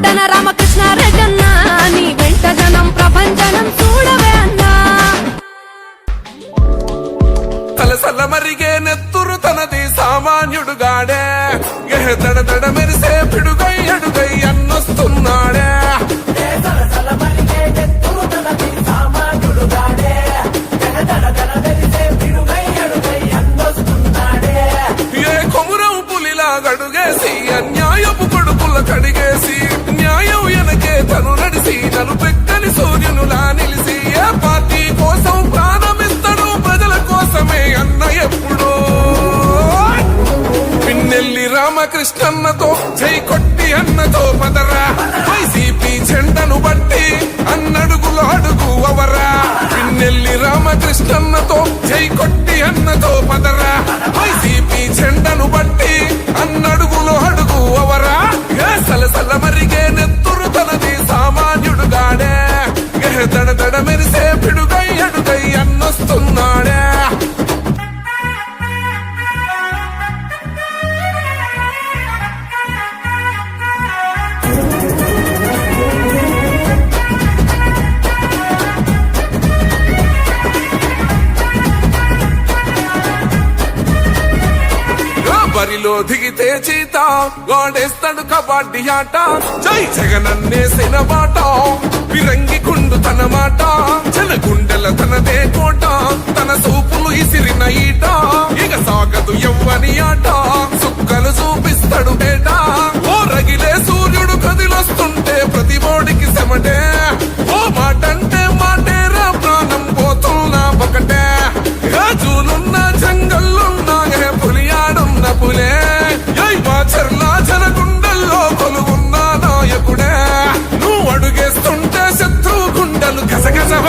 tan kabaddi ఆట జై జగనన్నేసిన బాట విరంగి కుండు తన మాట. జన గుండెల తనదే కోట. తన సూపులు ఇసిరిన ఈట. ఇక సాగదు ఎవ్వని ఆట. సుక్కలు చూపిస్తాడు బేట ఓ రగిలే సూర్యుడు కదిలొస్తుంటే ప్రతి ఓడికి శమటే ఓ మాటంటే మాటేరా ప్రాణం పోతున్నా ఒకటే. రాజులున్న జంగల్లున్నా పులియాడున్న పులే. మా చర్లా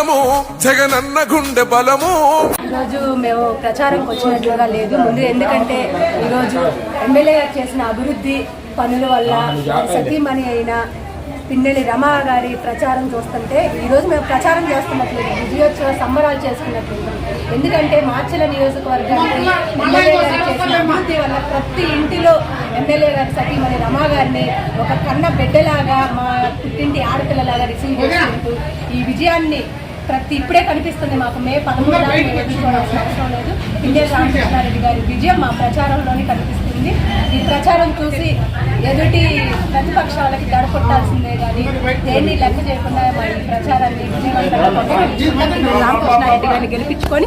బలము జగనన్న గుండె బలము. ఈరోజు మేము ప్రచారంకి వచ్చినట్లుగా లేదు. ముందు ఎందుకంటే ఈరోజు ఎమ్మెల్యే గారు చేసిన అభివృద్ధి పనుల వల్ల సతీమణి అయిన పిన్నెలి రమా గారి ప్రచారం చూస్తుంటే ఈరోజు మేము ప్రచారం చేస్తున్నట్లేదు విజయోత్సవ సంబరాలు చేసుకున్నట్లేదు ఎందుకంటే మార్చల నియోజకవర్గానికి ఎమ్మెల్యే గారు చేసిన అభివృద్ధి వల్ల ప్రతి ఇంటిలో ఎమ్మెల్యే గారి సతీమణి రమా గారిని ఒక కన్న బిడ్డలాగా మా పుట్టింటి ఆడపిల్లలాగా రిసీవ్ చేసుకుంటూ ఈ విజయాన్ని ప్రతి ఇప్పుడే కనిపిస్తుంది మాకు మే పదమూడు ఎదుర్కోవాల్సిన అవసరం లేదు. ఇండియా రామకృష్ణారెడ్డి గారి విజయం మా ప్రచారంలోనే కనిపిస్తుంది. ఈ ప్రచారం చూసి ఎదుటి ప్రతిపక్షాలకి దడపట్టాల్సిందే కానీ దేన్ని లెక్క చేయకుండా మా ఈ ప్రచారాన్ని విజయవంతంగా. రామకృష్ణారెడ్డి గారిని గెలిపించుకొని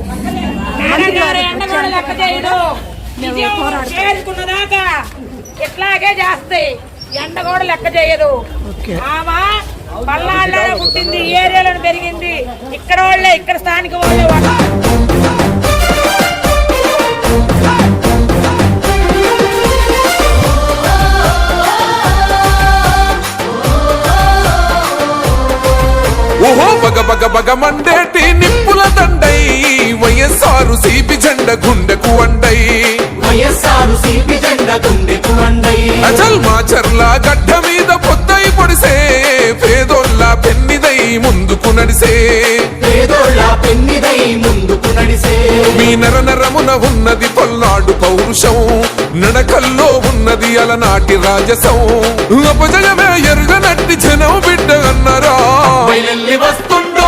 ఇట్లాగే చేస్తాయి. ఎండ కూడా లెక్క చేయదు ఆమె పల్నాడులోనే పుట్టింది ఈ ఏరియాలో పెరిగింది. ఇక్కడ వాళ్ళే ఇక్కడ స్థానిక వాళ్ళే వాళ్ళు. ఓహో బగ బగ బగ మండేటి నిప్పుల దండై వైఎస్ఆర్ సిపి జెండ గుండెకు వండై. వైఎస్ఆర్ సిపి జెండ గుండెకు వండై అచల్ మాచర్ల గడ్డ మీద పొద్దై పొడిసే పేదోళ్ళ పెన్నిదై ముందుకు నడిసే. పేదోళ్ళ పెన్నిదై ముందుకు నడిసే. మీ నర నరమున ఉన్నది పల్నాడు పౌరుషం నడకల్లో ఉన్నది అలనాటి రాజసం. అపజయమే ఎరుగనట్టి జనం బిడ్డ అన్నరా? వస్తుండో వస్తుండో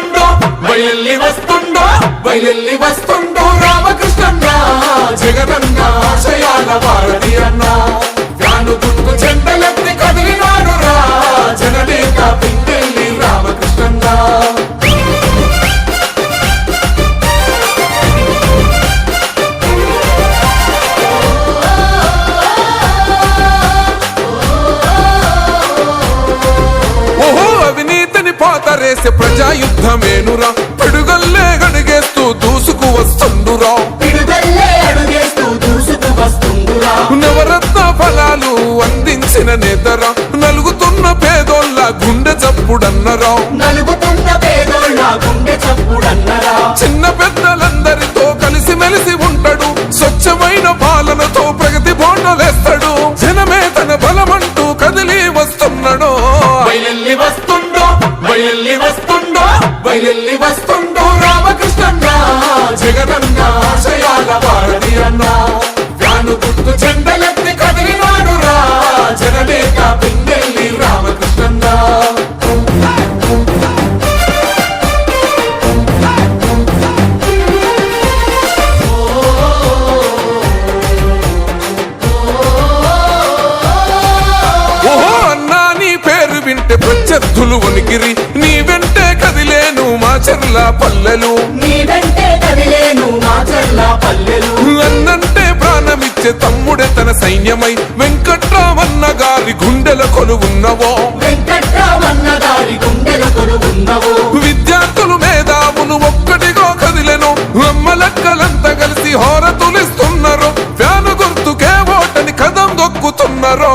వస్తుండో బయలెల్లి వస్తుండో బయలెల్లి వస్తుండో రామకృష్ణన్న జగనన్న ఆశయాల వారధి అన్న. ప్రజాయుద్ధమేనురా? పిడుగల్లే గడిగేస్తూ దూసుకు వస్తుండురా. నవరత్న ఫలాలు అందించిన నేతరా? నలుగుతున్న పేదోళ్ళ గుండె చప్పుడన్నరా? చిన్న పెద్దలందరితో కలిసి మెలిసి ఉంటాడు. స్వచ్ఛమైన పాలనతో ప్రగతి బోండలేస్తాడు జనమే తన బలమంటూ కదిలి వస్తున్నాడు. బయలెల్లి వస్తుండో వస్తుండో బయలెల్లి వస్తుండో రామకృష్ణన్న జగదన్నా సైన్యమై వెంకట్రామన్న గారి గుండెల కొలువున్నవో. వెంకట్రామన్న గారి గుండెల కొలువున్నవు. విద్యార్థులు మేధావులు ఒక్కటిగా కదిలెను. అమ్మలక్కలంతా కలిసి హోరతులిస్తున్నారు. ఫ్యాను గుర్తుకే ఓటని కదం దొక్కుతున్నారు.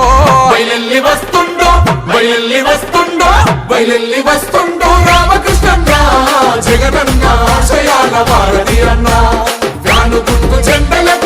బయలెల్లి వస్తుండో బయలెల్లి వస్తుండో బయలెల్లి వస్తుండో రామకృష్ణన్న జగనన్న ఆశయాల వారధి అన్న. గాను గుర్తు చెండలెత్తి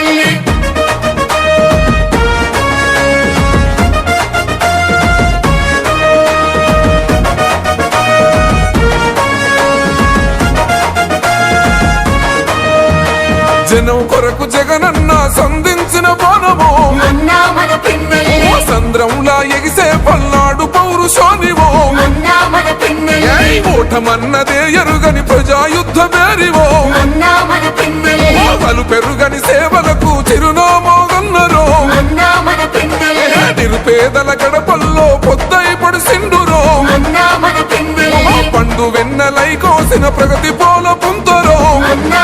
సంద్రంలా ఎగిసే పల్నాడు పౌరుషోనివో ఓటమన్నదే ఎరుగని మన పిన్నెల్లి పలు పెరుగని సేవలకు చిరునామోగన్నరో. నిరుపేదల గడపల్లో పొద్దై పడిసిండురో. పండు వెన్నెలై కోసిన ప్రగతి పోల పొందరో పిన్నెల్లి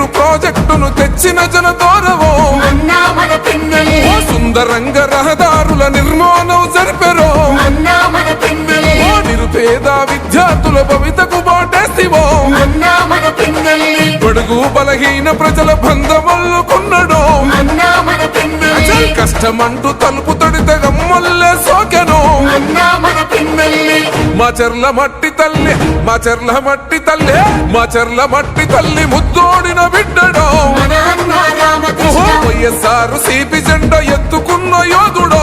సాగునీరు ప్రాజెక్టును తెచ్చిన జనదోరవో మన పిన్నల్లి సుందరంగ రహదారుల నిర్మాణం జరిపెరో. నిరుపేద విద్యార్థుల భవితకు బడుగు బలహీన ప్రజల బంధమల్లుకున్నడో కష్టమంటూ తలుపు తడితే గమ్మల్లే సోకెను. మా చెర్ల మట్టి తల్లి మా చెర్ల మట్టి తల్లి మా చెర్ల మట్టి తల్లి ముద్దోడిన బిడ్డడో. వైఎస్ఆర్ సిపి జెండా ఎత్తుకున్న యోధుడో.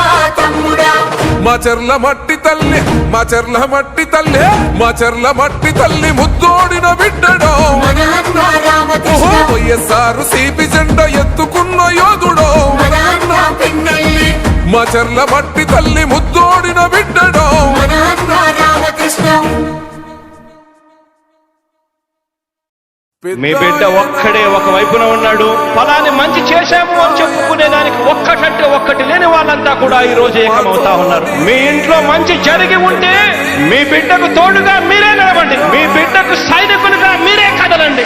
మా చెర్ల మట్టి తల్లి మా చెర్ల మట్టి తల్లి మా చెర్ల మట్టి తల్లి ముద్దోడిన బిడ్డడో. వైఎస్ఆర్ సిపి జెండా ఎత్తుకున్న యోధుడో. మా చెర్ల మట్టి తల్లి ముద్దోడిన బిడ్డడో. మీ బిడ్డ ఒక్కడే ఒక వైపున ఉన్నాడు. ఫలాన్ని మంచి చేశాము అని చెప్పుకునే దానికి ఒక్కటంటే వాళ్ళంతా కూడా ఈ రోజు ఏకమవుతా ఉన్నారు. మీ ఇంట్లో మంచి జరిగి ఉంటే మీ బిడ్డకు తోడుగా మీరే నిలబండి మీ బిడ్డకు సైనికులుగా మీరే కదలండి.